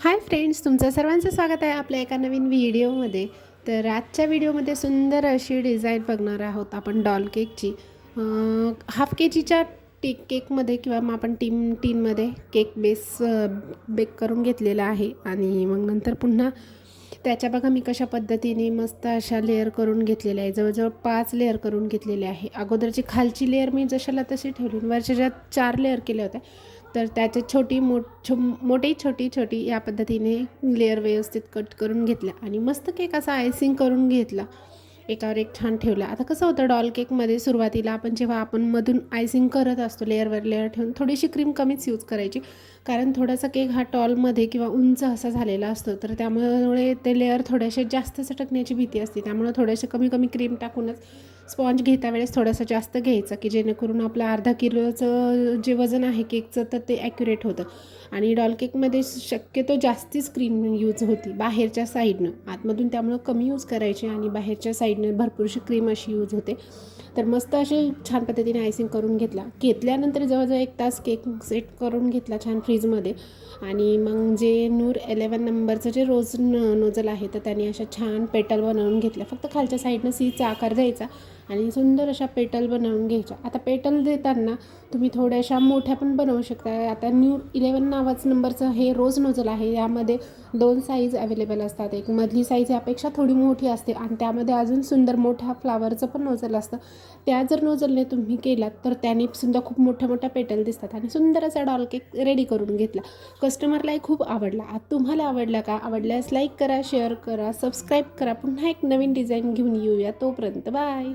Hi friends तुमचं सर्वांचं स्वागत आहे आपल्या एका नवीन व्हिडिओमध्ये. तर आजच्या व्हिडिओमध्ये सुंदर अशी डिझाईन बघणार आहोत आपण डॉल केकची. हाफ के जीच्या टी केकमध्ये किंवा मग आपण टीम टीनमध्ये केक बेस बेक करून घेतलेला आहे आणि मग नंतर पुन्हा त्याच्या बघा मी कशा पद्धतीने मस्त अशा लेअर करून घेतलेल्या आहे जवळजवळ पाच लेअर करून घेतलेले आहे. अगोदरची खालची लेअर मी जशाला तशी ठेवली वर्षाच्या वरच्या ज्या चार लेअर केल्या होत्या तर त्याच्यात छोटी मोठ छो मोठी छोटी छोटी या पद्धतीने लेअर व्यवस्थित कट करून घेतल्या. आणि मस्त केक असा आयसिंग करून घेतला. एकावर एक छान ठेवला. आता कसं होतं डॉल केकमध्ये सुरुवातीला आपण जेव्हा आपण मधून आयसिंग करत असतो लेअरवर लेअर ठेवून थोडीशी क्रीम कमीच यूज करायची. कारण थोडासा केक हा टॉलमध्ये किंवा उंच असा झालेला असतो तर त्यामुळे ते लेअर थोडेसे जास्त चटकण्याची भीती असते. त्यामुळे थोडेसे कमी कमी क्रीम टाकूनच स्पॉन्ज घेता वेळेस थोडंसं जास्त घ्यायचं की जेणेकरून आपलं अर्धा किलोचं जे वजन आहे केकचं तर ते ॲक्युरेट होतं. आणि डॉल केकमध्ये शक्यतो जास्तीच क्रीम यूज होती बाहेरच्या साईडनं आतमधून त्यामुळं कमी यूज करायची आणि बाहेरच्या साईडनं भरपूरशी क्रीम अशी यूज होते. तर मस्त असे छान पद्धतीने आयसिंग करून घेतला. घेतल्यानंतर जवळजवळ एक तास केक सेट करून घेतला छान फ्रीजमध्ये आणि मग जे नूर एलेवन नंबरचं जे रोज न नोजल आहे तर त्याने अशा छान पेटल बनवून घेतल्या. फक्त खालच्या साईडनं सीचा आकार द्यायचा. आणि सुंदर अशा पेटल बनवून घ्यायच्या. आता पेटल देताना तुम्ही थोड्याशा मोठ्या पण बनवू शकता. आता न्यू इलेवन नावाचं नंबरचं हे रोज नोजल आहे. यामध्ये दोन साईज अवेलेबल असतात. एक मधली साईज यापेक्षा थोडी मोठी असते आणि त्यामध्ये अजून सुंदर मोठ्या फ्लावरचं पण नोजल असतं. त्या जर नोजलने तुम्ही केलात तर त्याने सुद्धा खूप मोठ्या मोठ्या पेटल दिसतात आणि सुंदर असा डॉल केक रेडी करून घेतला. कस्टमरलाही खूप आवडला. आता तुम्हाला आवडला का? आवडल्यास लाईक करा शेअर करा सबस्क्राईब करा. पुन्हा एक नवीन डिझाईन घेऊन येऊया तोपर्यंत. बाय